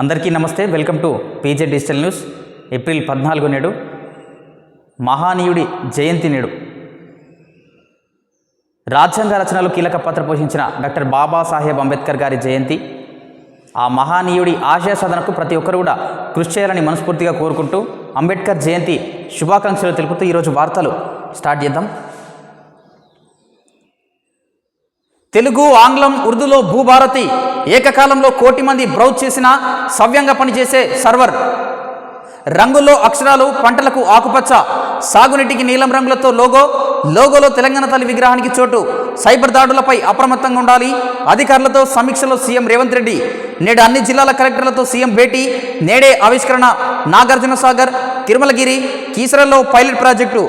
అందరికీ నమస్తే. Welcome to P J digital news. April పద్నాలుగు నేడు మహానీయుడి జయంతి నేడు. రాజ్యాంగ రచనలో కీలక పాత్ర పోషించిన డాక్టర్ బాబాసాహెబ్ అంబేద్కర్ గారి జయంతి ఆ మహానీయుడి ఆశయ సాధనకు ప్రతి ఒక్కరు కూడా కృషి చేయాలని మనస్ఫూర్తిగా కోరుకుంటూ అంబేద్కర్ జయంతి శుభాకాంక్షలు తెలుపుతూ ఈరోజు వార్తలు స్టార్ట్ చేద్దాం. తెలుగు ఆంగ్లం ఉర్దూలో భూభారతి ఏకకాలంలో కోటి మంది బ్రౌజ్ చేసిన సవ్యంగా పనిచేసే సర్వర్. రంగుల్లో అక్షరాలు పంటలకు ఆకుపచ్చ సాగునీటికి నీలం రంగులతో లోగో లోగోలో తెలంగాణ తల్లి విగ్రహానికి చోటు. సైబర్ దాడులపై అప్రమత్తంగా ఉండాలి. అధికారులతో సమీక్షలో సీఎం రేవంత్ రెడ్డి నేడు అన్ని జిల్లాల కలెక్టర్లతో సీఎం భేటీ నేడే ఆవిష్కరణ. నాగార్జున సాగర్ తిరుమలగిరి కీసరలో పైలట్ ప్రాజెక్టు.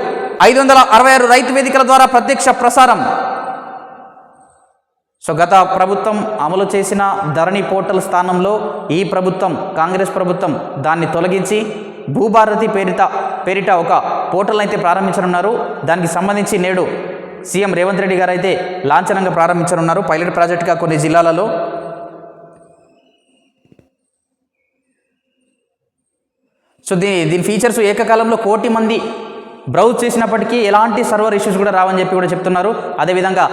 ఐదు వందల అరవై ఆరు రైతు వేదికల ద్వారా ప్రత్యక్ష ప్రసారం. సో గత ప్రభుత్వం అమలు చేసిన ధరణి పోర్టల్ స్థానంలో ఈ ప్రభుత్వం కాంగ్రెస్ ప్రభుత్వం దాన్ని తొలగించి భూభారతి పేరిట పేరిట ఒక పోర్టల్ అయితే ప్రారంభించనున్నారు. దానికి సంబంధించి నేడు సీఎం రేవంత్ రెడ్డి గారు అయితే లాంఛనంగా ప్రారంభించనున్నారు పైలట్ ప్రాజెక్టుగా కొన్ని జిల్లాలలో. సో దీని దీని ఫీచర్స్ ఏకకాలంలో కోటి మంది బ్రౌజ్ చేసినప్పటికీ ఎలాంటి సర్వర్ ఇష్యూస్ కూడా రావని చెప్పి కూడా చెప్తున్నారు. అదేవిధంగా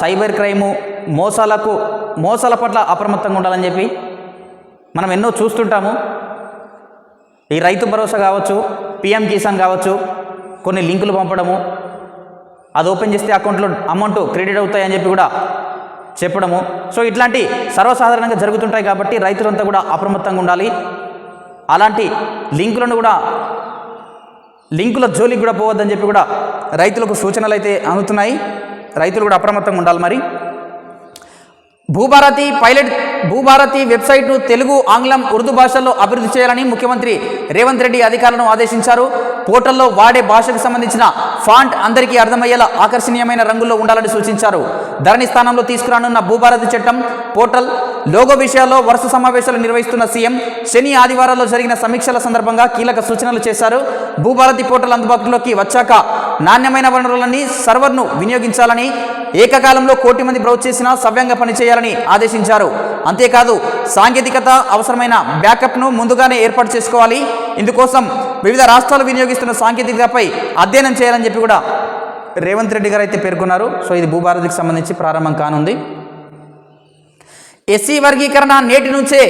సైబర్ క్రైము మోసాలకు మోసాల పట్ల అప్రమత్తంగా ఉండాలని చెప్పి మనం ఎన్నో చూస్తుంటాము. ఈ రైతు భరోసా కావచ్చు పిఎం కిసాన్ కావచ్చు కొన్ని లింకులు పంపడము అది ఓపెన్ చేస్తే అకౌంట్లో అమౌంట్ క్రెడిట్ అవుతాయని చెప్పి కూడా చెప్పడము. సో ఇట్లాంటి సర్వసాధారణంగా జరుగుతుంటాయి కాబట్టి రైతులంతా కూడా అప్రమత్తంగా ఉండాలి. అలాంటి లింకులను కూడా లింకుల జోలికి కూడా పోవద్దని చెప్పి కూడా రైతులకు సూచనలు అయితే అందుతున్నాయి. రైతులు కూడా అప్రమత్తంగా ఉండాలి మరి. భూభారతి పైలట్ భూభారతి వెబ్సైట్ను తెలుగు ఆంగ్లం ఉర్దూ భాషల్లో అభివృద్ధి చేయాలని ముఖ్యమంత్రి రేవంత్ రెడ్డి అధికారులను ఆదేశించారు. పోర్టల్లో వాడే భాషకు సంబంధించిన ఫాంట్ అందరికీ అర్థమయ్యేలా ఆకర్షణీయమైన రంగుల్లో ఉండాలని సూచించారు. ధరణి స్థానంలో తీసుకురానున్న భూభారతి చట్టం పోర్టల్ లోగో విషయాల్లో వరుస సమావేశాలు నిర్వహిస్తున్న సీఎం శని ఆదివారాల్లో జరిగిన సమీక్షల సందర్భంగా కీలక సూచనలు చేశారు. భూభారతి పోర్టల్ అందుబాటులోకి వచ్చాక నాణ్యమైన వనరులని సర్వర్ను వినియోగించాలని ఏకకాలంలో కోటి మంది బ్రౌజ్ చేసినా సవ్యంగా పనిచేయాలని ఆదేశించారు. అంతేకాదు సాంకేతికత అవసరమైన బ్యాకప్ను ముందుగానే ఏర్పాటు చేసుకోవాలి. ఇందుకోసం వివిధ రాష్ట్రాలు ఉపయోగిస్తున్న సాంకేతికతపై అధ్యయనం చేయాలని చెప్పి కూడా రేవంత్ రెడ్డి గారు అయితే పేర్కొన్నారు. సో ఇది భూభారతికి సంబంధించి ప్రారంభం కానుంది. ఎస్సీ వర్గీకరణ నేటి నుంచే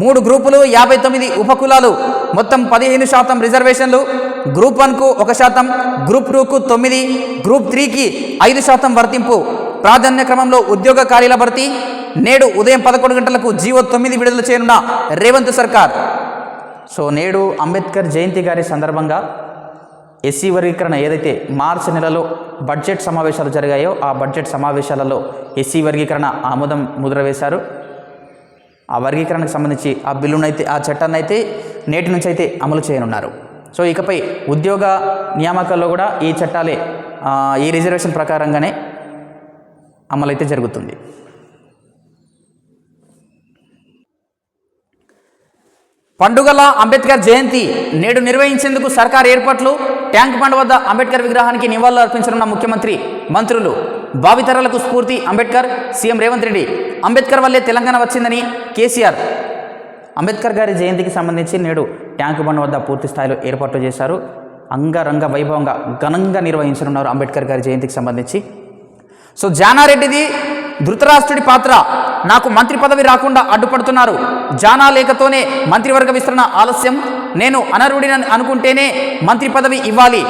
మూడు గ్రూపులు యాభై తొమ్మిది ఉపకులాలు మొత్తం పదిహేను శాతం రిజర్వేషన్లు గ్రూప్ వన్కు ఒక శాతం గ్రూప్ టూకు తొమ్మిది గ్రూప్ త్రీకి ఐదు శాతం వర్తింపు ప్రాధాన్య క్రమంలో ఉద్యోగ ఖాళీల భర్తీ నేడు ఉదయం పదకొండు గంటలకు జీవో తొమ్మిది విడుదల చేయనున్న రేవంత్ సర్కార్. సో నేడు అంబేద్కర్ జయంతి గారి సందర్భంగా ఎస్సీ వర్గీకరణ ఏదైతే మార్చి నెలలో బడ్జెట్ సమావేశాలు జరిగాయో ఆ బడ్జెట్ సమావేశాలలో ఎస్సీ వర్గీకరణ ఆమోదం ముద్ర వేశారు ఆ వర్గీకరణకు సంబంధించి ఆ బిల్లునైతే ఆ చట్టాన్ని అయితే నేటి నుంచి అయితే అమలు చేయనున్నారు. సో ఇకపై ఉద్యోగ నియామకాల్లో కూడా ఈ చట్టాలే ఈ రిజర్వేషన్ ప్రకారంగానే అమలైతే జరుగుతుంది. పండుగల అంబేద్కర్ జయంతి నేడు నిర్వహించేందుకు సర్కార్ ఏర్పాట్లు ట్యాంక్ బండ్ వద్ద అంబేద్కర్ విగ్రహానికి నివాళులు అర్పించనున్న ముఖ్యమంత్రి మంత్రులు భావితరాలకు స్ఫూర్తి అంబేద్కర్ సీఎం రేవంత్ రెడ్డి. అంబేద్కర్ వల్లే తెలంగాణ వచ్చిందని కేసీఆర్ అంబేద్కర్ గారి జయంతికి సంబంధించి నేడు ట్యాంక్ బండ్ వద్ద పూర్తి స్థాయిలో ఏర్పాట్లు చేశారు. అంగరంగ వైభవంగా ఘనంగా నిర్వహించనున్నారు అంబేద్కర్ గారి జయంతికి సంబంధించి. సో జానారెడ్డిది ధృతరాష్ట్రుడి పాత్ర. నాకు మంత్రి పదవి రాకుండా అడ్డుపడుతున్నారు. జానా లేఖతోనే మంత్రివర్గ విస్తరణ ఆలస్యం. నేను అనర్హుడిని అనుకుంటేనే మంత్రి పదవి ఇవ్వాలి.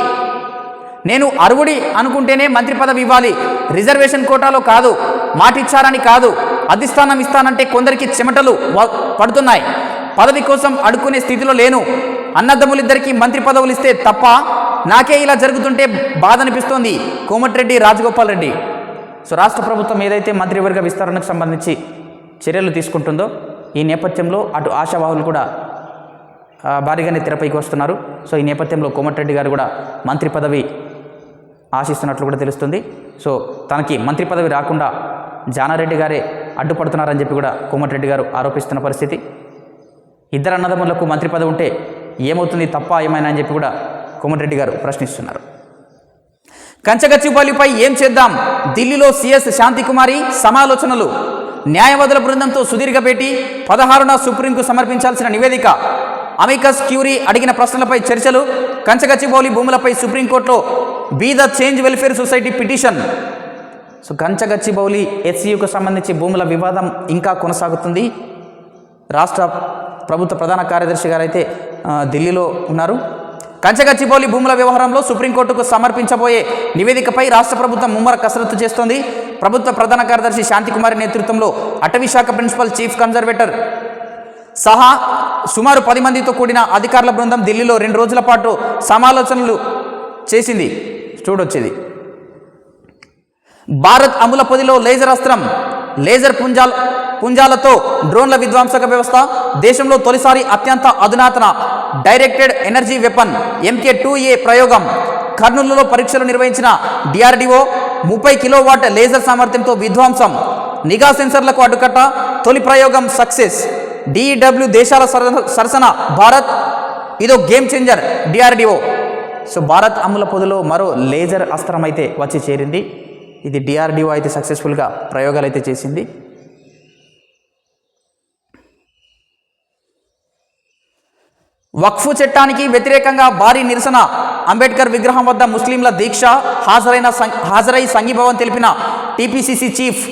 నేను అర్హుడి అనుకుంటేనే మంత్రి పదవి ఇవ్వాలి. రిజర్వేషన్ కోటాలో కాదు మాటిచ్చారని కాదు. అధిష్టానం ఇస్తానంటే కొందరికి చెమటలు పడుతున్నాయి. పదవి కోసం అడుక్కునే స్థితిలో లేను. అన్నదమ్ములిద్దరికీ మంత్రి పదవులు ఇస్తే తప్ప నాకే ఇలా జరుగుతుంటే బాధ అనిపిస్తోంది కోమటిరెడ్డి రాజగోపాల్ రెడ్డి. సో రాష్ట్ర ప్రభుత్వం ఏదైతే మంత్రివర్గ విస్తరణకు సంబంధించి చర్యలు తీసుకుంటుందో ఈ నేపథ్యంలో అటు ఆశావాహులు కూడా భారీగానే తెరపైకి వస్తున్నారు. సో ఈ నేపథ్యంలో కోమటిరెడ్డి గారు కూడా మంత్రి పదవి ఆశిస్తున్నట్లు కూడా తెలుస్తుంది. సో తనకి మంత్రి పదవి రాకుండా జానారెడ్డి గారే అడ్డుపడుతున్నారని చెప్పి కూడా కోమటిరెడ్డి గారు ఆరోపిస్తున్న పరిస్థితి. ఇద్దరు అన్నదమ్ములకు మంత్రి పదవి ఉంటే ఏమవుతుంది తప్ప ఏమైనా అని చెప్పి కూడా కోమటిరెడ్డి గారు ప్రశ్నిస్తున్నారు. కంచగచ్చిపల్లిపై ఏం చేద్దాం? ఢిల్లీలో సిఎస్ శాంతికుమారి సమాలోచనలు. న్యాయవాదుల బృందంతో సుదీర్ఘ భేటీ పదహారున సుప్రీంకు సమర్పించాల్సిన నివేదిక. అమికస్ క్యూరీ అడిగిన ప్రశ్నలపై చర్చలు కంచగచ్చిబౌలి భూములపై సుప్రీంకోర్టులో be the change welfare society petition. So Kancha Gachibowli హెచ్సియుకు సంబంధించి భూముల వివాదం ఇంకా కొనసాగుతుంది. రాష్ట్ర ప్రభుత్వ ప్రధాన కార్యదర్శి గారు అయితే ఢిల్లీలో ఉన్నారు. కంచగచ్చిబౌలి భూముల వ్యవహారంలో సుప్రీంకోర్టుకు సమర్పించబోయే నివేదికపై రాష్ట్ర ప్రభుత్వం ముమ్మర కసరత్తు చేస్తోంది. ప్రభుత్వ ప్రధాన కార్యదర్శి శాంతికుమారి నేతృత్వంలో అటవీ శాఖ ప్రిన్సిపల్ చీఫ్ కన్జర్వేటర్ సహా సుమారు పది మందితో కూడిన అధికారుల బృందం ఢిల్లీలో రెండు రోజుల పాటు సమాలోచనలు చేసింది. చూడొచ్చేది. భారత్ అముల పొదిలో లేజర్ అస్త్రం లేజర్ పుంజాల్ పుంజాలతో డ్రోన్ల విధ్వంసక వ్యవస్థ దేశంలో తొలిసారి అత్యంత అధునాతన directed energy weapon M K two A ప్రయోగం. కర్నూలులో పరీక్షలు నిర్వహించిన డిఆర్డిఓ ముప్పై కిలోవాట్ లేజర్ సామర్థ్యంతో విధ్వంసం. నిఘా సెన్సర్లకు అడ్డుకట్ట తొలి ప్రయోగం సక్సెస్. డిఈడబ్ల్యూ దేశాల సర- సరసన భారత్. ఇదో game changer D R D O. So Bharat అమ్ముల పొదిలో మరో లేజర్ అస్త్రం అయితే వచ్చి చేరింది. ఇది డిఆర్డిఓ అయితే సక్సెస్ఫుల్గా ప్రయోగాలు అయితే చేసింది. వక్ఫ్ చట్టానికి వ్యతిరేకంగా భారీ నిరసన. అంబేద్కర్ విగ్రహం వద్ద ముస్లింల దీక్ష హాజరైన హాజరై సంఘీభావం తెలిపిన టీపీసీసీ చీఫ్.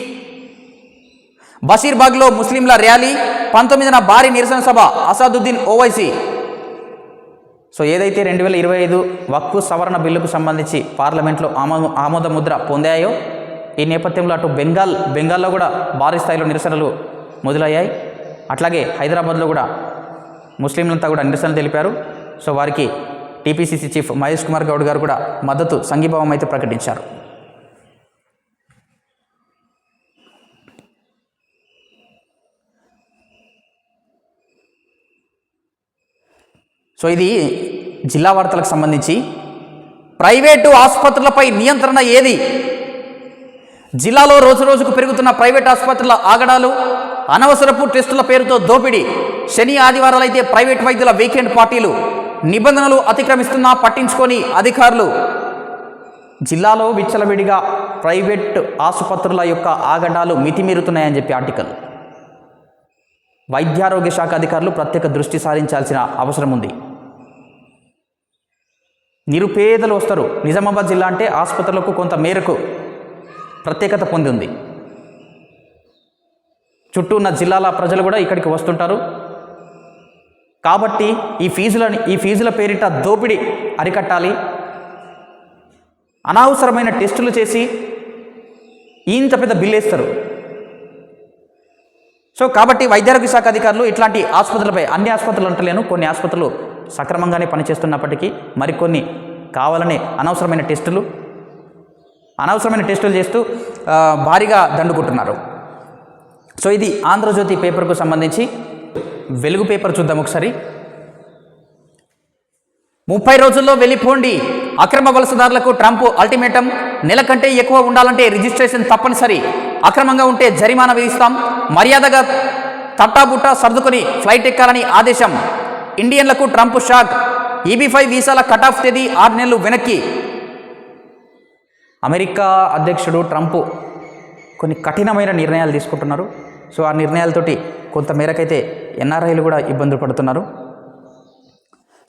బషీర్బాగ్లో ముస్లింల ర్యాలీ పంతొమ్మిదిన భారీ నిరసన సభ అసాదుద్దీన్ ఓవైసీ. సో ఏదైతే రెండు వేల ఇరవై ఐదు వక్ఫ్ సవరణ బిల్లుకు సంబంధించి పార్లమెంట్లో ఆమోద ఆమోద ముద్ర పొందాయో ఈ నేపథ్యంలో అటు బెంగాల్ బెంగాల్లో కూడా భారీ స్థాయిలో నిరసనలు మొదలయ్యాయి. అట్లాగే హైదరాబాద్లో కూడా ముస్లింలంతా కూడా నిరసన తెలిపారు. సో వారికి T P C C chief Mahesh Kumar Goud గారు కూడా మద్దతు సంఘీభావం అయితే ప్రకటించారు. సో ఇది జిల్లా వార్తలకు సంబంధించి ప్రైవేటు ఆసుపత్రులపై నియంత్రణ ఏది? జిల్లాలో రోజు రోజుకు పెరుగుతున్న ప్రైవేట్ ఆసుపత్రుల ఆగడాలు అనవసరపు టెస్టుల పేరుతో దోపిడీ శని ఆదివారాలు అయితే ప్రైవేట్ వైద్యుల వీకెండ్ పార్టీలు. నిబంధనలు అతిక్రమిస్తున్నా పట్టించుకొని అధికారులు. జిల్లాలో విచ్చలవిడిగా ప్రైవేట్ ఆసుపత్రుల యొక్క ఆగడాలు మితిమీరుతున్నాయని చెప్పి ఆర్టికల్. వైద్యారోగ్య శాఖ అధికారులు ప్రత్యేక దృష్టి సారించాల్సిన అవసరం ఉంది. నిరుపేదలు వస్తారు. నిజామాబాద్ జిల్లా అంటే ఆసుపత్రులకు కొంత మేరకు ప్రత్యేకత పొంది ఉంది. చుట్టూ ఉన్న జిల్లాల ప్రజలు కూడా ఇక్కడికి వస్తుంటారు. కాబట్టి ఈ ఫీజులని ఈ ఫీజుల పేరిట దోపిడీ అరికట్టాలి. అనవసరమైన టెస్టులు చేసి ఇంత పెద్ద బిల్లు వేస్తారు. సో కాబట్టి వైద్యారోగ్య శాఖ అధికారులు ఇట్లాంటి ఆసుపత్రులపై అన్ని ఆసుపత్రులు అంటలేను కొన్ని ఆసుపత్రులు సక్రమంగానే పనిచేస్తున్నప్పటికీ మరికొన్ని కావాలనే అనవసరమైన టెస్టులు అనవసరమైన టెస్టులు చేస్తూ భారీగా దండుకుంటున్నారు. సో ఇది ఆంధ్రజ్యోతి పేపర్కు సంబంధించి వెలుగు పేపర్ చూద్దాం ఒకసారి. ముప్పై రోజుల్లో వెళ్ళిపోండి. అక్రమ వలసదారులకు ట్రంప్ అల్టిమేటం. నెల కంటే ఎక్కువ ఉండాలంటే రిజిస్ట్రేషన్ తప్పనిసరి. అక్రమంగా ఉంటే జరిమానా విధిస్తాం. మర్యాదగా తట్టాబుట్టా సర్దుకొని ఫ్లైట్ ఎక్కాలని ఆదేశం. ఇండియన్లకు Trump shock. E B five వీసాల cut off తేదీ ఆరు నెలలు వెనక్కి. అమెరికా అధ్యక్షుడు ట్రంప్ కొన్ని కఠినమైన నిర్ణయాలు తీసుకుంటున్నారు. సో ఆ నిర్ణయాలతోటి కొంత మేరకైతే ఎన్ఆర్ఐలు కూడా ఇబ్బందులు పడుతున్నారు.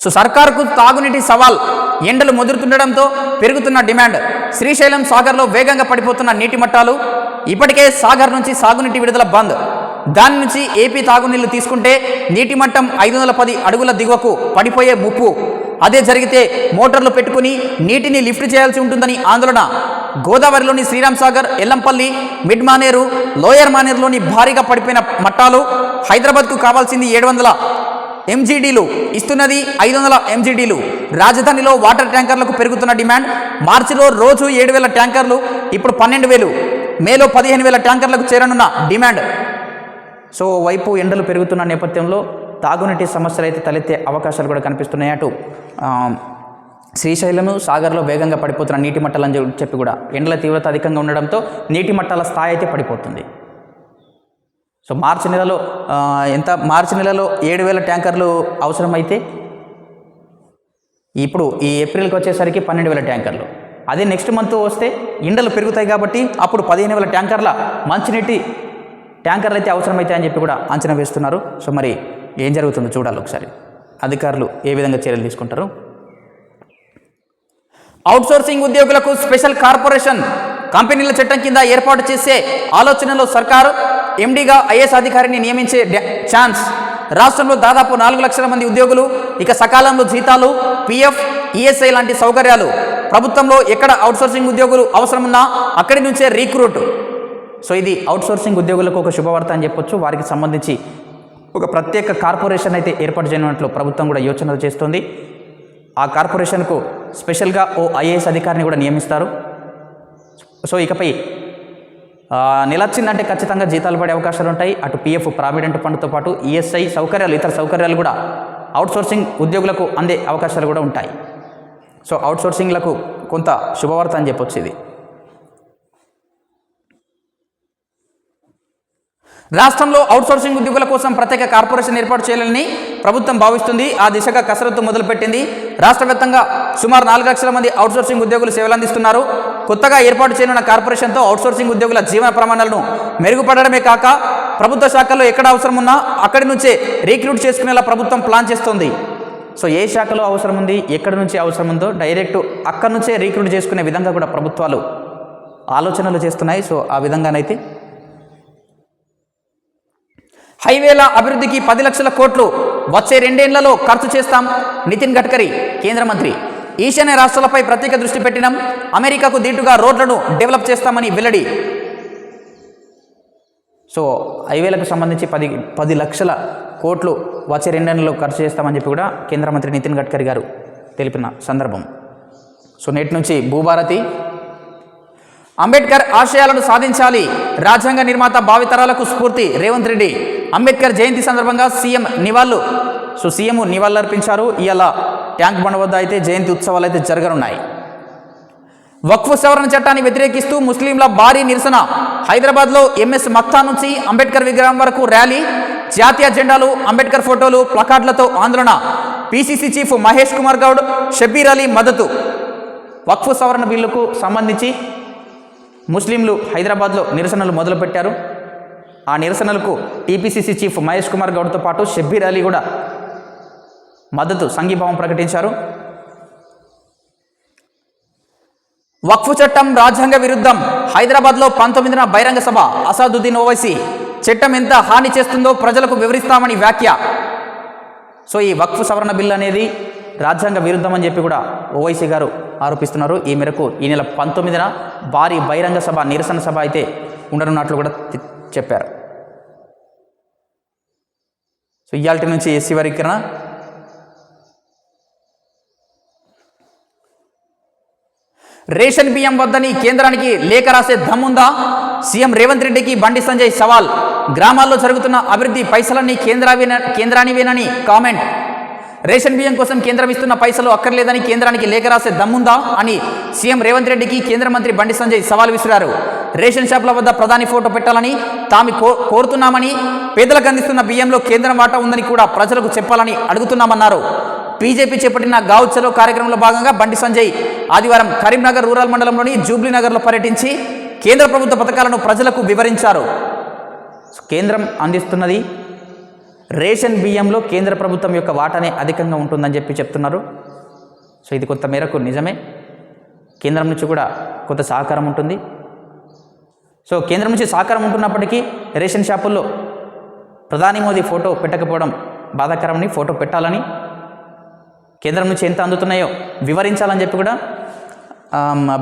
సో సర్కార్కు తాగునీటి సవాల్ ఎండలు ముదురుతుండడంతో పెరుగుతున్న డిమాండ్. శ్రీశైలం సాగర్లో వేగంగా పడిపోతున్న నీటి మట్టాలు. ఇప్పటికే సాగర్ నుంచి సాగునీటి విడుదల బంద్. దాని నుంచి ఏపీ తాగునీళ్ళు తీసుకుంటే నీటి మట్టం ఐదు వందల పది అడుగుల దిగువకు పడిపోయే ముప్పు. అదే జరిగితే మోటార్లు పెట్టుకుని నీటిని లిఫ్ట్ చేయాల్సి ఉంటుందని ఆందోళన. గోదావరిలోని శ్రీరామ్ సాగర్ ఎల్లంపల్లి మిడ్ మానేరు లోయర్ మానేరులోని భారీగా పడిపోయిన మట్టాలు హైదరాబాద్కు కావాల్సింది ఏడు వందల ఎంజీడీలు. ఇస్తున్నది ఐదు వందల ఎంజీడీలు. రాజధానిలో వాటర్ ట్యాంకర్లకు పెరుగుతున్న డిమాండ్. మార్చిలో రోజు ఏడు వేల ట్యాంకర్లు ఇప్పుడు పన్నెండు వేలు. మేలో పదిహేను వేల ట్యాంకర్లకు చేరనున్న డిమాండ్. సో వైపు ఎండలు పెరుగుతున్న నేపథ్యంలో తాగునీటి సమస్యలు అయితే తలెత్తే అవకాశాలు కూడా కనిపిస్తున్నాయి అటు శ్రీశైలము సాగర్లో వేగంగా పడిపోతున్న నీటి మట్టాలని చెప్పి- చెప్పి కూడా ఎండల తీవ్రత అధికంగా ఉండడంతో నీటి మట్టాల స్థాయి అయితే పడిపోతుంది. సో మార్చి నెలలో ఎంత మార్చి నెలలో ఏడు వేల ట్యాంకర్లు అవసరమైతే ఇప్పుడు ఈ ఏప్రిల్కి వచ్చేసరికి పన్నెండు వేల ట్యాంకర్లు. అదే నెక్స్ట్ మంత్ వస్తే ఎండలు పెరుగుతాయి కాబట్టి అప్పుడు పదిహేను వేల ట్యాంకర్ల మంచినీటి ట్యాంకర్లు అయితే అవసరమైతే అని చెప్పి కూడా అంచనా వేస్తున్నారు. సో మరి ఏం జరుగుతుందో చూడాలి ఒకసారి. అధికారులు ఏ విధంగా చర్యలు తీసుకుంటారు? అవుట్సోర్సింగ్ ఉద్యోగులకు స్పెషల్ కార్పొరేషన్ కంపెనీల చట్టం కింద ఏర్పాటు చేసే ఆలోచనలో సర్కారు ఎండీగా ఐఏఎస్ అధికారిని నియమించే ఛాన్స్. రాష్ట్రంలో దాదాపు నాలుగు లక్షల మంది ఉద్యోగులు ఇక సకాలంలో జీతాలు పిఎఫ్ ఈఎస్ఐ లాంటి సౌకర్యాలు. ప్రభుత్వంలో ఎక్కడ అవుట్సోర్సింగ్ ఉద్యోగులు అవసరమున్నా అక్కడి నుంచే రీక్రూట్. సో ఇది అవుట్సోర్సింగ్ ఉద్యోగులకు ఒక శుభవార్త అని చెప్పొచ్చు. వారికి సంబంధించి ఒక ప్రత్యేక కార్పొరేషన్ అయితే ఏర్పాటు చేయనున్నట్లు ప్రభుత్వం కూడా యోచనలు చేస్తోంది. ఆ కార్పొరేషన్కు స్పెషల్గా ఓ ఐఏఎస్ అధికారిని కూడా నియమిస్తారు. సో ఇకపై నిలచ్చిందంటే ఖచ్చితంగా జీతాలు పడే అవకాశాలు ఉంటాయి. అటు పిఎఫ్ ప్రావిడెంట్ ఫండ్తో పాటు ఈఎస్ఐ సౌకర్యాలు ఇతర సౌకర్యాలు కూడా అవుట్సోర్సింగ్ ఉద్యోగులకు అందే అవకాశాలు కూడా ఉంటాయి. సో అవుట్సోర్సింగ్లకు కొంత శుభవార్త అని చెప్పొచ్చు ఇది. రాష్ట్రంలో అవుట్సోర్సింగ్ ఉద్యోగుల కోసం ప్రత్యేక కార్పొరేషన్ ఏర్పాటు చేయాలని ప్రభుత్వం భావిస్తుంది. ఆ దిశగా కసరత్తు మొదలుపెట్టింది. రాష్ట్ర వ్యాప్తంగా సుమారు నాలుగు లక్షల మంది అవుట్సోర్సింగ్ ఉద్యోగులు సేవలు అందిస్తున్నారు. కొత్తగా ఏర్పాటు చేయనున్న కార్పొరేషన్తో అవుట్సోర్సింగ్ ఉద్యోగుల జీవన ప్రమాణాలను మెరుగుపడడమే కాక ప్రభుత్వ శాఖల్లో ఎక్కడ అవసరం ఉన్నా అక్కడి నుంచే రీక్రూట్ చేసుకునేలా ప్రభుత్వం ప్లాన్ చేస్తోంది. సో ఏ శాఖలో అవసరం ఉంది ఎక్కడి నుంచి అవసరం ఉందో డైరెక్ట్ అక్కడి నుంచే రీక్రూట్ చేసుకునే విధంగా కూడా ప్రభుత్వాలు ఆలోచనలు చేస్తున్నాయి. సో ఆ విధంగానైతే హైవేల అభివృద్ధికి పది లక్షల కోట్లు వచ్చే రెండేళ్ళలో ఖర్చు చేస్తాం నితిన్ గడ్కరీ కేంద్ర మంత్రి. ఈశాన్య రాష్ట్రాలపై ప్రత్యేక దృష్టి పెట్టినాం. అమెరికాకు దీటుగా రోడ్లను డెవలప్ చేస్తామని వెల్లడి. సో హైవేలకు సంబంధించి పది పది లక్షల కోట్లు వచ్చే రెండేళ్ళలో ఖర్చు చేస్తామని చెప్పి కూడా కేంద్ర మంత్రి నితిన్ గడ్కరీ గారు తెలిపిన సందర్భం. సో నేటి నుంచి భూభారతి అంబేద్కర్ ఆశయాలను సాధించాలి. రాజ్యాంగ నిర్మాత భావితరాలకు స్ఫూర్తి. రేవంత్ రెడ్డి అంబేద్కర్ జయంతి సందర్భంగా సీఎం నివాళులు. సో సీఎం నివాళులర్పించారు ఇవాళ ట్యాంక్ బండ వద్ద అయితే జయంతి ఉత్సవాలు అయితే జరగనున్నాయి. వక్ఫ్ సవరణ చట్టాన్ని వ్యతిరేకిస్తూ ముస్లింల భారీ నిరసన. హైదరాబాద్లో ఎంఎస్ మక్తా నుంచి అంబేద్కర్ విగ్రహం వరకు ర్యాలీ. జాతీయ జెండాలు అంబేద్కర్ ఫోటోలు ప్లకార్డులతో ఆందోళన. పీసీసీ చీఫ్ మహేష్ కుమార్ గౌడ్ షబీర్ అలీ మద్దతు. వక్ఫ్ సవరణ బిల్లుకు సంబంధించి ముస్లింలు హైదరాబాద్లో నిరసనలు మొదలుపెట్టారు. ఆ నిరసనలకు టీపీసీసీ చీఫ్ మహేష్ కుమార్ గౌడ్తో పాటు షబ్బీర్ అలీ కూడా మద్దతు సంఘీభావం ప్రకటించారు. వక్ఫ్ చట్టం రాజ్యాంగ విరుద్ధం. హైదరాబాద్లో పంతొమ్మిదిన బహిరంగ సభ. అసాదుద్దీన్ ఓవైసీ చట్టం ఎంత హాని చేస్తుందో ప్రజలకు వివరిస్తామని వ్యాఖ్య. సో ఈ వక్ఫ్ సవరణ బిల్ అనేది రాజ్యాంగ విరుద్ధం అని చెప్పి కూడా ఓవైసీ గారు ఆరోపిస్తున్నారు. ఈ మేరకు ఈ నెల పంతొమ్మిదిన భారీ బహిరంగ సభ నిరసన సభ అయితే ఉండనున్నట్లు కూడా చెప్పారు. సో ఇయాల్టి నుంచి ఎస్సీ వర్గీకరణ రేషన్ బియ్యం వద్దని కేంద్రానికి లేఖ రాసే దమ్ముందా? సీఎం రేవంత్ రెడ్డికి బండి సంజయ్ సవాల్. గ్రామాల్లో జరుగుతున్న అభివృద్ధి పైసలన్నీ కేంద్రావేన కేంద్రానివేనని కామెంట్. రేషన్ బియ్యం కోసం కేంద్రం ఇస్తున్న పైసలు అక్కర్లేదని కేంద్రానికి లేఖ రాసే దమ్ముందా అని సీఎం రేవంత్ రెడ్డికి కేంద్ర మంత్రి బండి సంజయ్ సవాల్ విసిరారు. రేషన్ షాపుల వద్ద ప్రధాని ఫోటో పెట్టాలని తాము కో కోరుతున్నామని పేదలకు అందిస్తున్న బియ్యంలో కేంద్రం వాటా ఉందని కూడా ప్రజలకు చెప్పాలని అడుగుతున్నామన్నారు. బీజేపీ చేపట్టిన గావ్ చలో కార్యక్రమంలో భాగంగా బండి సంజయ్ ఆదివారం కరీంనగర్ రూరల్ మండలంలోని జూబ్లీనగర్లో పర్యటించి కేంద్ర ప్రభుత్వ పథకాలను ప్రజలకు వివరించారు. కేంద్రం అందిస్తున్నది రేషన్ బియ్యంలో కేంద్ర ప్రభుత్వం యొక్క వాటానే అధికంగా ఉంటుందని చెప్పి చెప్తున్నారు. సో ఇది కొంత మేరకు నిజమే. కేంద్రం నుంచి కూడా కొంత సహకారం ఉంటుంది. సో కేంద్రం నుంచి సహకారం ఉంటున్నప్పటికీ రేషన్ షాపుల్లో ప్రధాని మోదీ ఫోటో పెట్టకపోవడం బాధాకరమని ఫోటో పెట్టాలని కేంద్రం నుంచి ఎంత అందుతున్నాయో వివరించాలని చెప్పి కూడా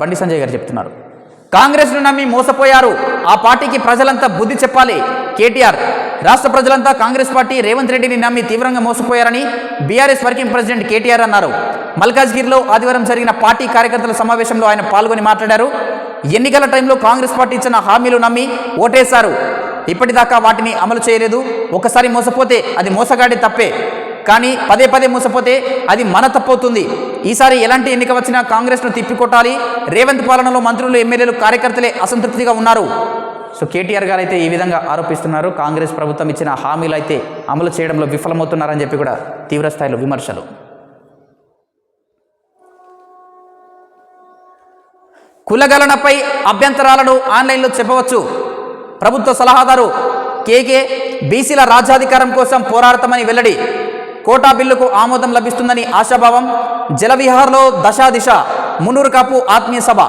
బండి సంజయ్ గారు చెప్తున్నారు. కాంగ్రెస్ను నమ్మి మోసపోయారు. ఆ పార్టీకి ప్రజలంతా బుద్ధి చెప్పాలి. కేటీఆర్ రాష్ట్ర ప్రజలంతా కాంగ్రెస్ పార్టీ రేవంత్ రెడ్డిని నమ్మి తీవ్రంగా మోసపోయారని బీఆర్ఎస్ వర్కింగ్ ప్రెసిడెంట్ కేటీఆర్ అన్నారు. మల్కాజ్గిరిలో ఆదివారం జరిగిన పార్టీ కార్యకర్తల సమావేశంలో ఆయన పాల్గొని మాట్లాడారు. ఎన్నికల టైంలో కాంగ్రెస్ పార్టీ ఇచ్చిన హామీలు నమ్మి ఓటేశారు. ఇప్పటిదాకా వాటిని అమలు చేయలేదు. ఒకసారి మోసపోతే అది మోసగాడి తప్పే. కానీ పదే పదే మోసపోతే అది మన తప్పవుతుంది. ఈసారి ఎలాంటి ఎన్నిక వచ్చినా కాంగ్రెస్ను తిప్పికొట్టాలి. రేవంత్ పాలనలో మంత్రులు ఎమ్మెల్యేలు కార్యకర్తలే అసంతృప్తిగా ఉన్నారు. సో కేటీఆర్ గారు అయితే ఈ విధంగా ఆరోపిస్తున్నారు. కాంగ్రెస్ ప్రభుత్వం ఇచ్చిన హామీలు అయితే అమలు చేయడంలో విఫలమవుతున్నారని చెప్పి కూడా తీవ్రస్థాయిలో విమర్శలు. కులగలనపై అభ్యంతరాలను ఆన్లైన్లో చెప్పవచ్చు. ప్రభుత్వ సలహాదారు కేకే బీసీల రాజ్యాధికారం కోసం పోరాడతామని వెల్లడి. కోటా బిల్లుకు ఆమోదం లభిస్తుందని ఆశాభావం. జలవిహార్లో దశాదిశ. మునూరు కాపు ఆత్మీయ సభ.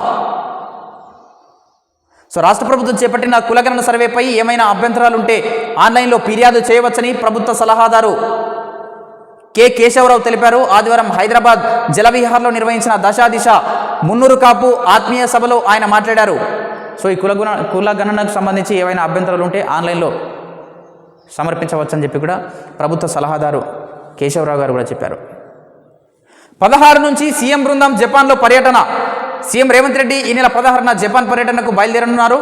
సో రాష్ట్ర ప్రభుత్వం చేపట్టిన కులగణన సర్వేపై ఏమైనా అభ్యంతరాలుంటే ఆన్లైన్లో ఫిర్యాదు చేయవచ్చని ప్రభుత్వ సలహాదారు కె కేశవరావు తెలిపారు. ఆదివారం హైదరాబాద్ జలవిహార్లో నిర్వహించిన దశాదిశ మున్నూరు కాపు ఆత్మీయ సభలో ఆయన మాట్లాడారు. సో ఈ కులగుణ కులగణనకు సంబంధించి ఏవైనా అభ్యంతరాలు ఉంటే ఆన్లైన్లో సమర్పించవచ్చని చెప్పి కూడా ప్రభుత్వ సలహాదారు కేశవరావు గారు కూడా చెప్పారు. పదహారు నుంచి సీఎం బృందం జపాన్లో పర్యటన. సీఎం రేవంత్ రెడ్డి ఈ నెల పదహారున జపాన్ పర్యటనకు బయలుదేరనున్నారు.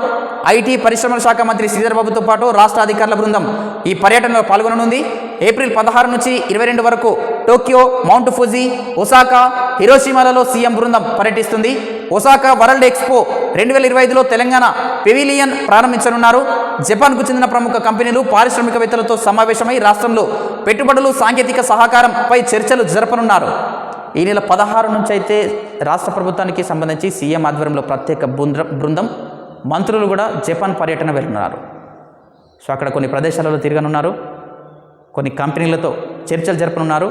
ఐటీ పరిశ్రమల శాఖ మంత్రి శ్రీధర్ బాబుతో పాటు రాష్ట్ర అధికారుల బృందం ఈ పర్యటనలో పాల్గొననుంది. ఏప్రిల్ పదహారు నుంచి ఇరవై రెండు వరకు టోక్యో మౌంట్ ఫుజీ ఒసాకా హిరోషిమాలలో సీఎం బృందం పర్యటిస్తుంది. ఒసాకా వరల్డ్ ఎక్స్పో రెండు వేల ఇరవై ఐదులో తెలంగాణ పెవిలియన్ ప్రారంభించనున్నారు. జపాన్కు చెందిన ప్రముఖ కంపెనీలు పారిశ్రామికవేత్తలతో సమావేశమై రాష్ట్రంలో పెట్టుబడులు సాంకేతిక సహకారంపై చర్చలు జరపనున్నారు. ఈ నెల పదహారు నుంచి అయితే రాష్ట్ర ప్రభుత్వానికి సంబంధించి సీఎం ఆధ్వర్యంలో ప్రత్యేక బృంద బృందం మంత్రులు కూడా జపాన్ పర్యటన వెళ్తున్నారు సో అక్కడ కొన్ని ప్రదేశాలలో తిరగనున్నారు. కొన్ని కంపెనీలతో చర్చలు జరపనున్నారు.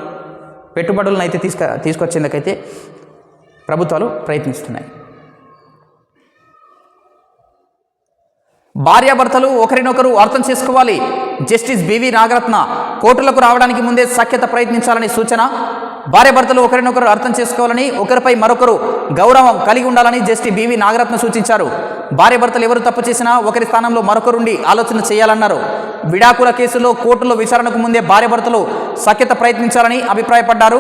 పెట్టుబడులను అయితే తీసుక తీసుకొచ్చేందుకైతే ప్రభుత్వాలు ప్రయత్నిస్తున్నాయి. భార్యాభర్తలు ఒకరినొకరు అర్థం చేసుకోవాలి. జస్టిస్ బివి నాగరత్న కోర్టులకు రావడానికి ముందే సఖ్యత ప్రయత్నించాలని సూచన భార్యాభర్తలు ఒకరినొకరు అర్థం చేసుకోవాలని ఒకరిపై మరొకరు గౌరవం కలిగి ఉండాలని జస్టిస్ బివి నాగరత్న సూచించారు. భార్యాభర్తలు ఎవరు తప్పు చేసినా ఒకరి స్థానంలో మరొకరుండి ఆలోచన చేయాలన్నారు. విడాకుల కేసులో కోర్టులో విచారణకు ముందే భార్యాభర్తలు సఖ్యత ప్రయత్నించాలని అభిప్రాయపడ్డారు.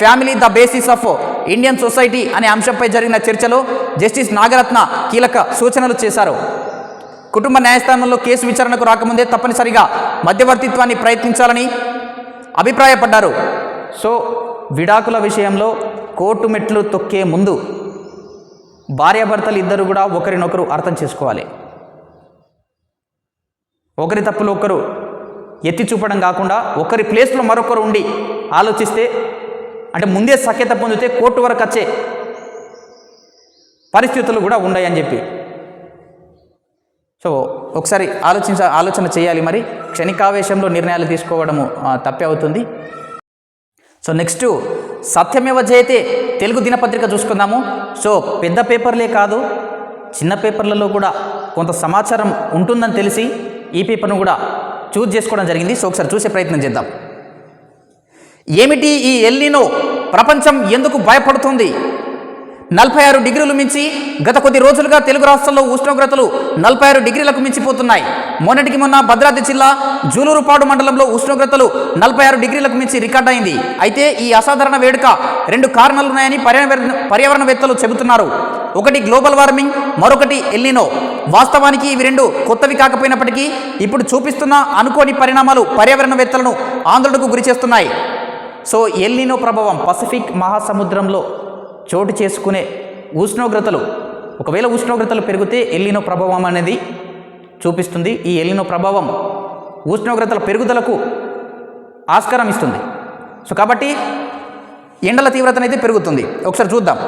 Family the basis of Indian society అనే అంశంపై జరిగిన చర్చలో జస్టిస్ నాగరత్న కీలక సూచనలు చేశారు. కుటుంబ న్యాయస్థానంలో కేసు విచారణకు రాకముందే తప్పనిసరిగా మధ్యవర్తిత్వాన్ని ప్రయత్నించాలని అభిప్రాయపడ్డారు. సో విడాకుల విషయంలో కోర్టు మెట్లు తొక్కే ముందు భార్యాభర్తలు ఇద్దరు కూడా ఒకరినొకరు అర్థం చేసుకోవాలి. ఒకరి తప్పులు ఒకరు ఎత్తి చూపడం కాకుండా ఒకరి ప్లేస్లో మరొకరు ఉండి ఆలోచిస్తే అంటే ముందే సఖ్యత పొందితే కోర్టు వరకు వచ్చే పరిస్థితులు కూడా ఉన్నాయని చెప్పి. సో ఒకసారి ఆలోచించ ఆలోచన చేయాలి మరి. క్షణికావేశంలో నిర్ణయాలు తీసుకోవడము తప్పే అవుతుంది. సో నెక్స్ట్ సత్యమేవ జయతే తెలుగు దినపత్రిక చూసుకుందాము. సో పెద్ద పేపర్లే కాదు చిన్న పేపర్లలో కూడా కొంత సమాచారం ఉంటుందని తెలిసి ఈ పేపర్ను కూడా చూజ్ చేసుకోవడం జరిగింది. సో ఒకసారి చూసే ప్రయత్నం చేద్దాం. ఏమిటి ఈ ఎల్లినో ప్రపంచం ఎందుకు భయపడుతుంది? నలభై ఆరు డిగ్రీలు మించి గత కొద్ది రోజులుగా తెలుగు రాష్ట్రాల్లో ఉష్ణోగ్రతలు నలభై ఆరు డిగ్రీలకు మించిపోతున్నాయి. మొన్నటికి మొన్న భద్రాద్రి జిల్లా జూలూరుపాడు మండలంలో ఉష్ణోగ్రతలు నలభై ఆరు డిగ్రీలకు మించి రికార్డ్ అయింది. అయితే ఈ అసాధారణ వేడుక రెండు కారణాలున్నాయని పర్యావరణ పర్యావరణవేత్తలు చెబుతున్నారు. ఒకటి గ్లోబల్ వార్మింగ్ మరొకటి ఎల్నినో. వాస్తవానికి ఇవి రెండు కొత్తవి కాకపోయినప్పటికీ ఇప్పుడు చూపిస్తున్న అనుకోని పరిణామాలు పర్యావరణవేత్తలను ఆందోళనకు గురిచేస్తున్నాయి. సో ఎల్నినో ప్రభావం పసిఫిక్ మహాసముద్రంలో చోటు చేసుకునే ఉష్ణోగ్రతలు ఒకవేళ ఉష్ణోగ్రతలు పెరిగితే ఎల్లినో ప్రభావం అనేది చూపిస్తుంది. ఈ ఎల్లినో ప్రభావం ఉష్ణోగ్రతల పెరుగుదలకు ఆస్కారం ఇస్తుంది. సో కాబట్టి ఎండల తీవ్రతనైతే పెరుగుతుంది. ఒకసారి చూద్దాం.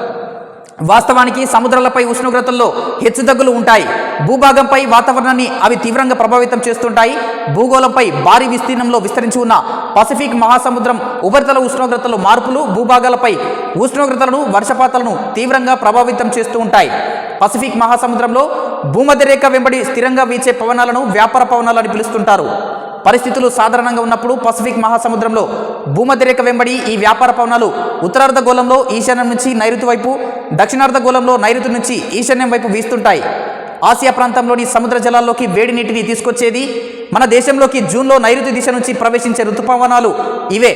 వాస్తవానికి సముద్రాలపై ఉష్ణోగ్రతల్లో హెచ్చుతగ్గులు ఉంటాయి. భూభాగంపై వాతావరణాన్ని అవి తీవ్రంగా ప్రభావితం చేస్తుంటాయి. భూగోళంపై భారీ విస్తీర్ణంలో విస్తరించి ఉన్న పసిఫిక్ మహాసముద్రం ఉపరితల ఉష్ణోగ్రతలు మార్పులు భూభాగాలపై ఉష్ణోగ్రతలను వర్షపాతాలను తీవ్రంగా ప్రభావితం చేస్తూ ఉంటాయి. పసిఫిక్ మహాసముద్రంలో భూమధ్యరేఖ వెంబడి స్థిరంగా వీచే పవనాలను వ్యాపార పవనాలు అని పిలుస్తుంటారు. పరిస్థితులు సాధారణంగా ఉన్నప్పుడు పసిఫిక్ మహాసముద్రంలో భూమధ్యరేఖ వెంబడి ఈ వ్యాపార పవనాలు ఉత్తరార్ధగోళంలో ఈశాన్యం నుంచి నైరుతి వైపు దక్షిణార్ధగోళంలో నైరుతి నుంచి ఈశాన్యం వైపు వీస్తుంటాయి. ఆసియా ప్రాంతంలోని సముద్ర జలాల్లోకి వేడి నీటిని తీసుకొచ్చేది మన దేశంలోకి జూన్లో నైరుతి దిశ నుంచి ప్రవేశించే ఋతుపవనాలు ఇవే.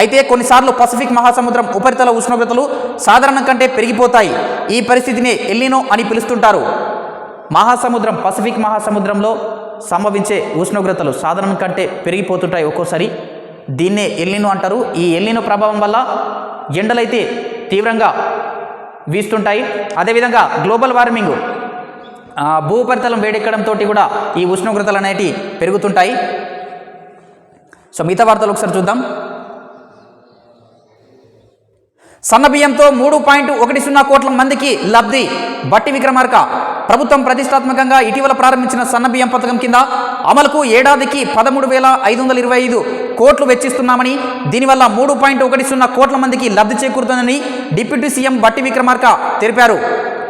అయితే కొన్నిసార్లు పసిఫిక్ మహాసముద్రం ఉపరితల ఉష్ణోగ్రతలు సాధారణం కంటే పెరిగిపోతాయి. ఈ పరిస్థితిని ఎల్లినో అని పిలుస్తుంటారు. మహాసముద్రం పసిఫిక్ మహాసముద్రంలో సంభవించే ఉష్ణోగ్రతలు సాధారణం కంటే పెరిగిపోతుంటాయి ఒక్కోసారి. దీన్నే ఎల్లినో అంటారు. ఈ ఎల్లిను ప్రభావం వల్ల ఎండలైతే తీవ్రంగా వీస్తుంటాయి. అదేవిధంగా గ్లోబల్ వార్మింగ్ భూపరితలం భూ ఉపరితలం వేడెక్కడంతో కూడా ఈ ఉష్ణోగ్రతలు అనేటివి పెరుగుతుంటాయి. సో మిగతా వార్తలు ఒకసారి చూద్దాం. సన్నబియ్యంతో మూడు పాయింట్ ఒకటి సున్నా కోట్ల మందికి లబ్ధి. బట్టి విక్రమార్క ప్రభుత్వం ప్రతిష్టాత్మకంగా ఇటీవల ప్రారంభించిన సన్నబియ్యం పథకం కింద అమలుకు ఏడాదికి పదమూడు వేల ఐదు వందల ఇరవై ఐదు కోట్లు వెచ్చిస్తున్నామని దీనివల్ల మూడు పాయింట్ ఒకటి సున్నా కోట్ల మందికి లబ్ధి చేకూరుతుందని డిప్యూటీ సీఎం బట్టి విక్రమార్క తెలిపారు.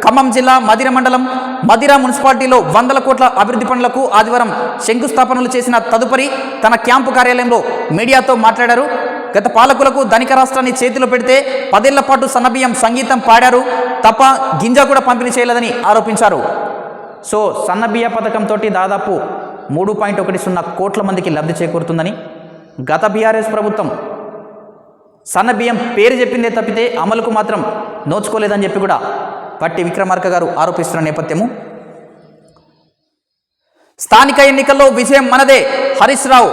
ఖమ్మం జిల్లా మదిర మండలం మదిర మున్సిపాలిటీలో వందల కోట్ల అభివృద్ధి పనులకు ఆదివారం శంకుస్థాపనలు చేసిన తదుపరి తన క్యాంపు కార్యాలయంలో మీడియాతో మాట్లాడారు. గత పాలకులకు ధనిక రాష్ట్రాన్ని చేతిలో పెడితే పదేళ్ళ పాటు సన్నబియ్యం సంగీతం పాడారు. తప్ప గింజ కూడా పంపిణీ చేయలేదని ఆరోపించారు. సో సన్నబియ్య పథకంతో దాదాపు మూడు పాయింట్ ఒకటి సున్నా కోట్ల మందికి లబ్ధి చేకూరుతుందని గత బీఆర్ఎస్ ప్రభుత్వం సన్నబియ్యం పేరు చెప్పిందే తప్పితే అమలుకు మాత్రం నోచుకోలేదని చెప్పి కూడా పట్టి విక్రమార్క గారు ఆరోపిస్తున్న నేపథ్యము. స్థానిక ఎన్నికల్లో విజయం మనదే హరీష్ రావు.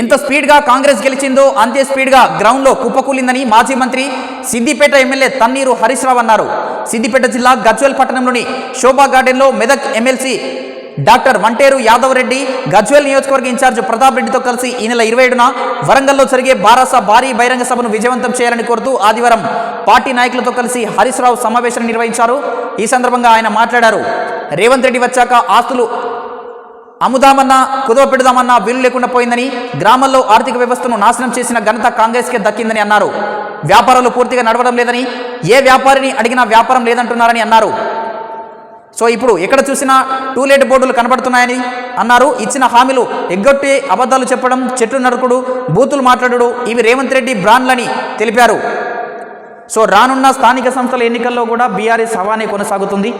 ఎంత స్పీడ్గా కాంగ్రెస్ గెలిచిందో అంతే స్పీడ్గా గ్రౌండ్లో కుప్పకూలిందని మాజీ మంత్రి సిద్దిపేట ఎమ్మెల్యే తన్నీరు హరీష్ రావు అన్నారు. సిద్దిపేట జిల్లా గజ్వేల్ పట్టణంలోని శోభా గార్డెన్లో మెదక్ ఎమ్మెల్సీ డాక్టర్ వంటేరు యాదవ్ రెడ్డి గజ్వేల్ నియోజకవర్గ ఇన్ఛార్జ్ ప్రతాప్ రెడ్డితో కలిసి ఈ నెల ఇరవై ఏడున వరంగల్లో జరిగే బారాస భారీ బహిరంగ సభను విజయవంతం చేయాలని కోరుతూ ఆదివారం పార్టీ నాయకులతో కలిసి హరీష్ రావు సమావేశం నిర్వహించారు. ఈ సందర్భంగా ఆయన మాట్లాడారు. రేవంత్ రెడ్డి వచ్చాక ఆస్తులు అమ్ముదామన్నా కుదవ పెడదామన్నా వీలు లేకుండా పోయిందని గ్రామాల్లో ఆర్థిక వ్యవస్థను నాశనం చేసిన ఘనత కాంగ్రెస్కే దక్కిందని అన్నారు. వ్యాపారాలు పూర్తిగా నడవడం లేదని ఏ వ్యాపారిని అడిగినా వ్యాపారం లేదంటున్నారని అన్నారు. సో ఇప్పుడు ఎక్కడ చూసినా టూలేట్ బోర్డులు కనబడుతున్నాయని అన్నారు. ఇచ్చిన హామీలు ఎగ్గొట్టి అబద్ధాలు చెప్పడం చెట్లు నరుకుడు బూతులు మాట్లాడుడు ఇవి రేవంత్ రెడ్డి బ్రాండ్లని తెలిపారు. సో రానున్న స్థానిక సంస్థల ఎన్నికల్లో కూడా బీఆర్ఎస్ హవానే కొనసాగుతుంది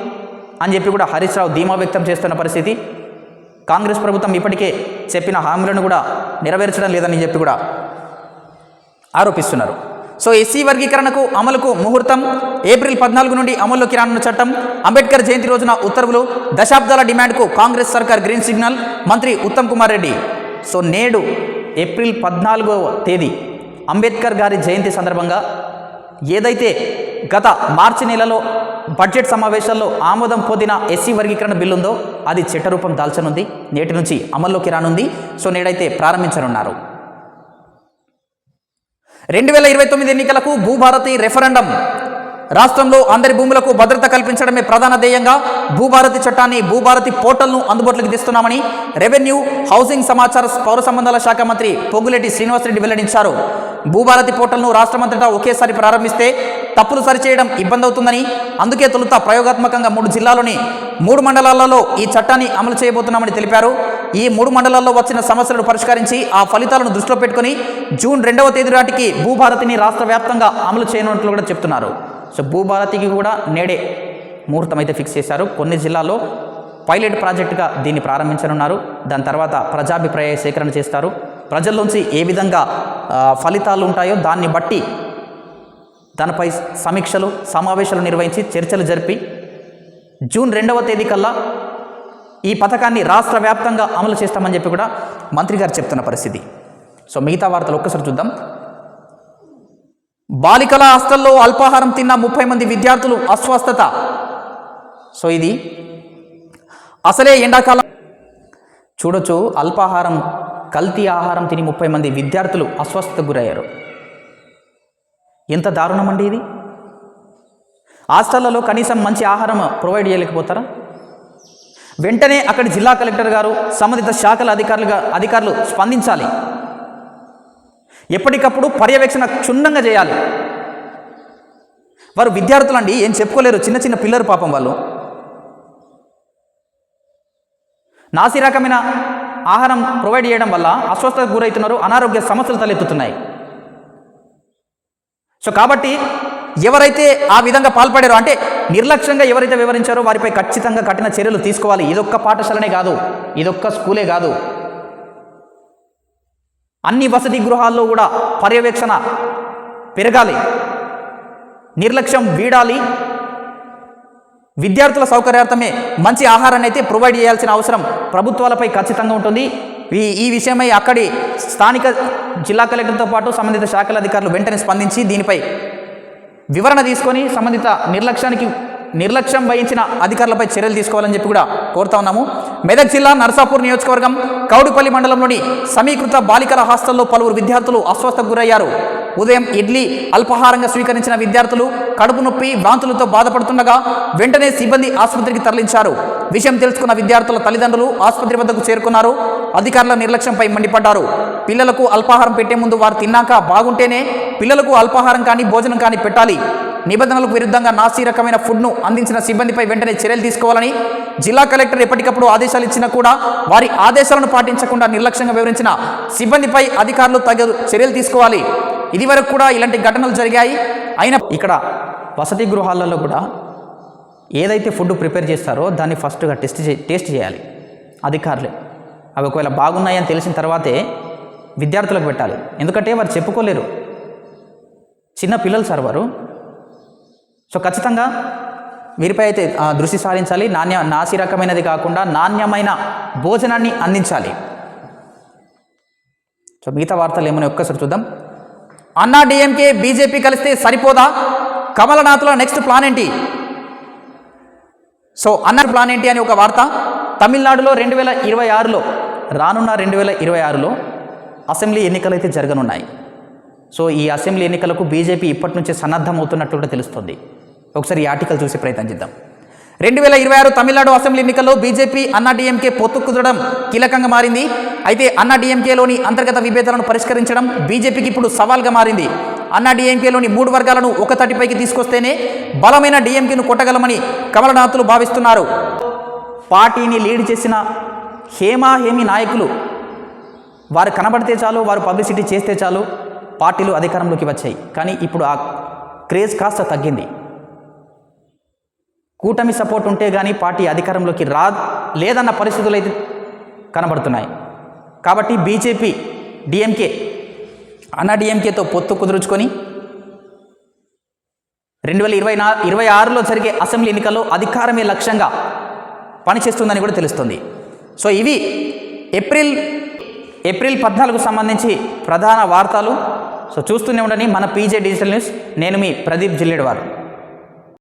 అని చెప్పి కూడా హరీష్ రావు ధీమా వ్యక్తం చేస్తున్న పరిస్థితి. కాంగ్రెస్ ప్రభుత్వం ఇప్పటికే చెప్పిన హామీలను కూడా నెరవేర్చడం లేదని చెప్పి కూడా ఆరోపిస్తున్నారు. సో ఎస్సీ వర్గీకరణకు అమలుకు ముహూర్తం ఏప్రిల్ పద్నాలుగు నుండి అమల్లోకి రానున్న చట్టం అంబేద్కర్ జయంతి రోజున ఉత్తర్వులు దశాబ్దాల డిమాండ్కు కాంగ్రెస్ సర్కార్ గ్రీన్ సిగ్నల్ మంత్రి ఉత్తమ్ కుమార్ రెడ్డి. సో నేడు ఏప్రిల్ పద్నాలుగవ తేదీ అంబేద్కర్ గారి జయంతి సందర్భంగా ఏదైతే గత మార్చి నెలలో బడ్జెట్ సమావేశాల్లో ఆమోదం పొందిన ఎస్సీ వర్గీకరణ బిల్లు ఉందో అది చట్టరూపం దాల్చనుంది నేటి నుంచి అమల్లోకి రానుంది. సో నేడైతే ప్రారంభించనున్నారు. రెండు వేల ఇరవై తొమ్మిది ఎన్నికలకు భూభారతి రెఫరెండం. రాష్ట్రంలో అందరి భూములకు భద్రత కల్పించడమే ప్రధాన ధ్యేయంగా భూభారతి చట్టాన్ని భూభారతి పోర్టల్ను అందుబాటులోకి తెస్తున్నామని రెవెన్యూ హౌసింగ్ సమాచార పౌర సంబంధాల శాఖ మంత్రి పొంగులేటి శ్రీనివాసరెడ్డి వెల్లడించారు. భూభారతి పోర్టల్ను రాష్ట్రమంతటా ఒకేసారి ప్రారంభిస్తే తప్పులు సరిచేయడం ఇబ్బంది అవుతుందని అందుకే తొలుత ప్రయోగాత్మకంగా మూడు జిల్లాలోని మూడు మండలాలలో ఈ చట్టాన్ని అమలు చేయబోతున్నామని తెలిపారు. ఈ మూడు మండలాల్లో వచ్చిన సమస్యలను పరిష్కరించి ఆ ఫలితాలను దృష్టిలో పెట్టుకుని జూన్ రెండవ తేదీ నాటికి భూభారతిని రాష్ట్ర వ్యాప్తంగా అమలు చేయనున్నట్లు కూడా చెప్తున్నారు. సో భూభారతికి కూడా నేడే ముహూర్తం అయితే ఫిక్స్ చేశారు. కొన్ని జిల్లాల్లో పైలట్ ప్రాజెక్టుగా దీన్ని ప్రారంభించనున్నారు. దాని తర్వాత ప్రజాభిప్రాయ సేకరణ చేస్తారు. ప్రజల్లోంచి ఏ విధంగా ఫలితాలు ఉంటాయో దాన్ని బట్టి దానిపై సమీక్షలు సమావేశాలు నిర్వహించి చర్చలు జరిపి జూన్ రెండవ తేదీ కల్లా ఈ పథకాన్ని రాష్ట్ర వ్యాప్తంగా అమలు చేస్తామని చెప్పి కూడా మంత్రి గారు చెప్తున్న పరిస్థితి. సో మిగతా వార్తలు ఒక్కసారి చూద్దాం. బాలికల హాస్టల్లో అల్పాహారం తిన్న ముప్పై మంది విద్యార్థులు అస్వస్థత. సో ఇది అసలే ఎండాకాలం. చూడొచ్చు అల్పాహారం కల్తీ ఆహారం తిని ముప్పై మంది విద్యార్థులు అస్వస్థతకు గురయ్యారు. ఎంత దారుణం అండి ఇది? హాస్టళ్ళలో కనీసం మంచి ఆహారం ప్రొవైడ్ చేయలేకపోతారా? వెంటనే అక్కడి జిల్లా కలెక్టర్ గారు సంబంధిత శాఖల అధికారులుగా అధికారులు స్పందించాలి. ఎప్పటికప్పుడు పర్యవేక్షణ క్షుణ్ణంగా చేయాలి. వారు విద్యార్థులండి ఏం చెప్పుకోలేరు. చిన్న చిన్న పిల్లలు పాపం వాళ్ళు. నాసి రకమైన ఆహారం ప్రొవైడ్ చేయడం వల్ల అస్వస్థతకు గురవుతున్నారు అనారోగ్య సమస్యలు తలెత్తుతున్నాయి. సో కాబట్టి ఎవరైతే ఆ విధంగా పాల్పడారో అంటే నిర్లక్ష్యంగా ఎవరైతే వివరించారో వారిపై ఖచ్చితంగా కఠిన చర్యలు తీసుకోవాలి. ఇదొక్క పాఠశాలనే కాదు ఇదొక్క స్కూలే కాదు. అన్ని వసతి గృహాల్లో కూడా పర్యవేక్షణ పెరగాలి. నిర్లక్ష్యం వీడాలి. విద్యార్థుల సౌకర్యార్థమే మంచి ఆహారాన్ని అయితే ప్రొవైడ్ చేయాల్సిన అవసరం ప్రభుత్వాలపై ఖచ్చితంగా ఉంటుంది. ఈ ఈ విషయమై అక్కడి స్థానిక జిల్లా కలెక్టర్తో పాటు సంబంధిత శాఖల అధికారులు వెంటనే స్పందించి దీనిపై వివరణ తీసుకొని సంబంధిత నిర్లక్ష్యానికి నిర్లక్ష్యం వహించిన అధికారులపై చర్యలు తీసుకోవాలని చెప్పి కూడా కోరుతా ఉన్నాము. మెదక్ జిల్లా నర్సాపూర్ నియోజకవర్గం కౌడిపల్లి మండలంలోని సమీకృత బాలికల హాస్టల్లో పలువురు విద్యార్థులు అస్వస్థకు గురయ్యారు. ఉదయం ఇడ్లీ అల్పాహారంగా స్వీకరించిన విద్యార్థులు కడుపు నొప్పి వాంతులతో బాధపడుతుండగా వెంటనే సిబ్బంది ఆసుపత్రికి తరలించారు. విషయం తెలుసుకున్న విద్యార్థుల తల్లిదండ్రులు ఆసుపత్రి వద్దకు చేరుకున్నారు. అధికారుల నిర్లక్ష్యంపై మండిపడ్డారు. పిల్లలకు అల్పాహారం పెట్టే ముందు వారు తిన్నాక బాగుంటేనే పిల్లలకు అల్పాహారం కానీ భోజనం కానీ పెట్టాలి. నిబంధనలకు విరుద్ధంగా నాసీ రకమైన ఫుడ్ను అందించిన సిబ్బందిపై వెంటనే చర్యలు తీసుకోవాలని జిల్లా కలెక్టర్ ఎప్పటికప్పుడు ఆదేశాలు ఇచ్చినా కూడా వారి ఆదేశాలను పాటించకుండా నిర్లక్ష్యంగా వివరించిన సిబ్బందిపై అధికారులు తగు చర్యలు తీసుకోవాలి. ఇదివరకు కూడా ఇలాంటి ఘటనలు జరిగాయి. అయిన ఇక్కడ వసతి గృహాలలో కూడా ఏదైతే ఫుడ్ ప్రిపేర్ చేస్తారో దాన్ని ఫస్ట్గా టెస్ట్ చే టేస్ట్ చేయాలి అధికారులే. అవి ఒకవేళ బాగున్నాయని తెలిసిన తర్వాతే విద్యార్థులకు పెట్టాలి. ఎందుకంటే వారు చెప్పుకోలేరు. చిన్న పిల్లలు సార్ వారు. సో ఖచ్చితంగా వీరిపై అయితే దృష్టి సారించాలి. నాణ్య నాసి రకమైనది కాకుండా నాణ్యమైన భోజనాన్ని అందించాలి. సో మిగతా వార్తలు ఏమైనా ఒక్కసారి చూద్దాం. అన్నా డిఎంకే బీజేపీ కలిస్తే సరిపోదా? కమలనాథ్లో నెక్స్ట్ ప్లాన్ ఏంటి? సో అన్నర్ ప్లాన్ ఏంటి అని ఒక వార్త. తమిళనాడులో రెండు వేల ఇరవై ఆరులో రానున్న రెండు వేల ఇరవై ఆరులో అసెంబ్లీ ఎన్నికలు అయితే జరగనున్నాయి. సో ఈ అసెంబ్లీ ఎన్నికలకు బీజేపీ ఇప్పటి నుంచే సన్నద్ధమవుతున్నట్టు కూడా తెలుస్తుంది. ఒకసారి ఈ ఆర్టికల్ చూసే ప్రయత్నం చేద్దాం. రెండు వేల ఇరవై ఆరు తమిళనాడు అసెంబ్లీ ఎన్నికల్లో బీజేపీ అన్నా డిఎంకే పొత్తు కుదరడం కీలకంగా మారింది. అయితే అన్నా డిఎంకేలోని అంతర్గత విభేదాలను పరిష్కరించడం బీజేపీకి ఇప్పుడు సవాల్గా మారింది. అన్నా డిఎంకేలోని మూడు వర్గాలను ఒక తటిపైకి తీసుకొస్తేనే బలమైన డిఎంకేను కొట్టగలమని కమలనాథులు భావిస్తున్నారు. పార్టీని లీడ్ చేసిన హేమా హేమి నాయకులు వారు కనబడితే చాలు వారు పబ్లిసిటీ చేస్తే చాలు పార్టీలు అధికారంలోకి వచ్చాయి. కానీ ఇప్పుడు ఆ క్రేజ్ కాస్త తగ్గింది. కూటమి సపోర్ట్ ఉంటే కానీ పార్టీ అధికారంలోకి రా లేదన్న పరిస్థితులు అయితే కనబడుతున్నాయి. కాబట్టి బీజేపీ డిఎంకే అన్నా డిఎంకేతో పొత్తు కుదుర్చుకొని రెండు వేల ఇరవై నా ఇరవై ఆరులో జరిగే అసెంబ్లీ ఎన్నికల్లో అధికారమే లక్ష్యంగా పనిచేస్తుందని కూడా తెలుస్తుంది. సో ఇవి ఏప్రిల్ ఏప్రిల్ పద్నాలుగు సంబంధించి ప్రధాన వార్తలు. సో చూస్తూనే ఉండండి మన పీజే డిజిటల్ న్యూస్. నేను మీ ప్రదీప్ జిల్లేడు వారు